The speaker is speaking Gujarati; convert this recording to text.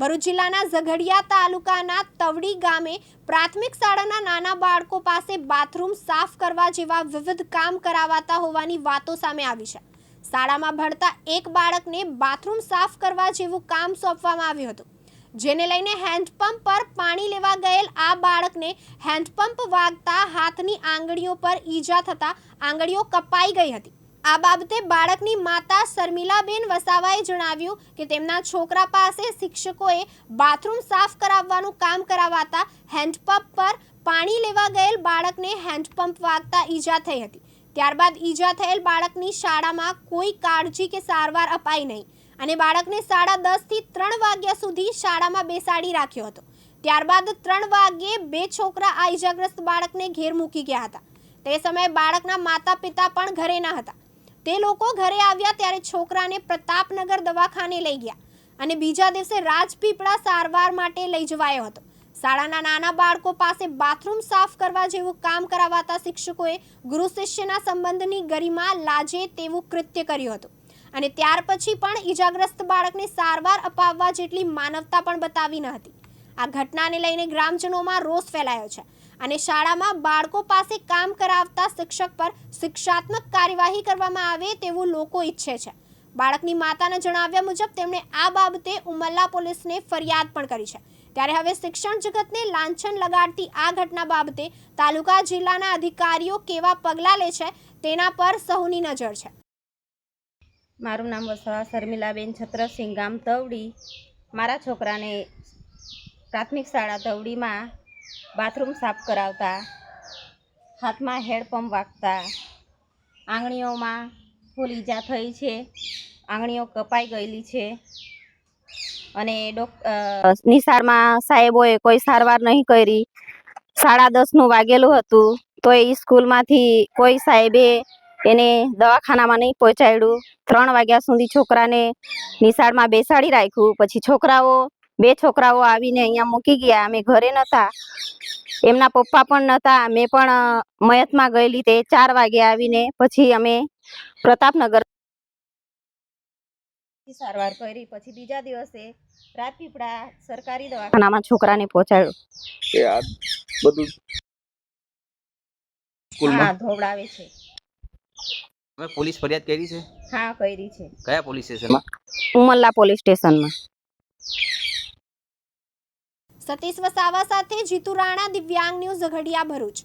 ભરૂચ જિલ્લાના ઝઘડિયા તાલુકાના તવડી ગામે પ્રાથમિક શાળાના નાના બાળકો પાસે બાથરૂમ સાફ કરવા જેવા વિવિધ કામ કરાવાતા હોવાની વાતો સામે આવી છે. શાળામાં ભણતા એક બાળકને બાથરૂમ સાફ કરવા જેવું કામ સોંપવામાં આવ્યું હતું. જેને લઈને હેન્ડપંપ પર પાણી લેવા ગયેલ આ બાળકને હેન્ડપંપ વાગતા હાથની આંગળીઓ પર ઈજા થતા આંગળીઓ કપાઈ ગઈ હતી. આ બાબતે બાળકની માતા શર્મિલાબેન વસાવાએ જણાવ્યું કે તેમના છોકરા પાસે શિક્ષકોએ બાથરૂમ સાફ કરાવવાનું કામ કરાવાતા હેન્ડપંપ પર પાણી લેવા ગયેલ બાળકને હેન્ડપંપ વાગતા ઈજા થઈ હતી. ત્યારબાદ ઈજા થયેલ બાળકની શાળામાં કોઈ કાળજી કે સારવાર અપાઈ નહીં અને બાળકને સાડા દસથી ત્રણ વાગ્યા સુધી શાળામાં બેસાડી રાખ્યો હતો. ત્યારબાદ ત્રણ વાગ્યે બે છોકરા આ ઈજાગ્રસ્ત બાળકને ઘેર મૂકી ગયા હતા. તે સમયે બાળકના માતા પિતા પણ ઘરે ન હતા. તે લોકો ઘરે આવ્યા ત્યારે છોકરાને પ્રતાપનગર દવાખાને લઈ ગયા અને બીજા દિવસે રાજપીપળા સારવાર માટે લઈ જવાયો હતો. શાળાના નાના બાળકો પાસે બાથરૂમ સાફ કરવા જેવું કામ કરાવાતા શિક્ષકોએ ગુરુ શિષ્યના સંબંધની ગરિમા લાજે તેવું કૃત્ય કર્યું હતું. અને ત્યાર પછી પણ ઈજાગ્રસ્ત બાળકને સારવાર અપાવવા જેટલી માનવતા પણ બતાવી ન હતી. આ ઘટનાને લઈને ગ્રામજનોમાં રોષ ફેલાયો છે. અને શાળામાં બાળકો પાસે કામ કરાવતા શિક્ષક પર શિક્ષાત્મક કાર્યવાહી કરવામાં આવે તેવું લોકો ઈચ્છે છે. બાળકની માતાના જણાવ્યા મુજબ તેમણે આ બાબતે ઉમલ્લા પોલીસને ફરિયાદ પણ કરી છે. ત્યારે હવે શિક્ષણ જગતને લાંછન લગાડતી આ ઘટના બાબતે તાલુકા જિલ્લાના અધિકારીઓ કેવા પગલાં લે છે તેના પર સહુની નજર છે. મારું નામ વસવા શર્મિલાબેન છત્રસિંહ ગામ તવડી મારા છોકરાને પ્રાથમિક શાળા તવડીમાં બાથરૂમ સાફ કરાવતા, હાથમાં હેડપંપ વાગતા, આંગળીઓમાં ફૂલ ઈજા થઈ છે, આંગળીઓ કપાઈ ગયેલી છે અને ડોક નિશાળમાં સાહેબોએ કોઈ સારવાર નહીં કરી. સાડા દસનું વાગેલું હતું તો એ સ્કૂલમાંથી કોઈ સાહેબે એને દવાખાનામાં નહીં પહોંચાડ્યું. ત્રણ વાગ્યા સુધી છોકરાને નિશાળમાં બેસાડી રાખ્યું. પછી છોકરાઓ બે છોકરાઓ આવીને અહીંયા મૂકી ગયા. અમે ઘરે નહોતા એમના પપ્પા પણ નહોતા મેં પણ મયતમાં ગયેલી તે ચાર વાગે આવીને પછી અમે પ્રતાપનગર સારવાર કરી. પછી બીજા દિવસે રાજપીપળા સરકારી દવાખાનામાં છોકરાને પહોંચાડ્યો. બધું હા ધોવડાવે છે. પોલીસ ફરિયાદ કરી છે? હા કરી છે. કયા પોલીસ સ્ટેશનમાં? ઉમલ્લા પોલીસ સ્ટેશનમાં. સતીશ વસાવા સાથે જીતુ રાણા દિવ્યાંગ ન્યૂઝ ઝઘડિયા ભરૂચ.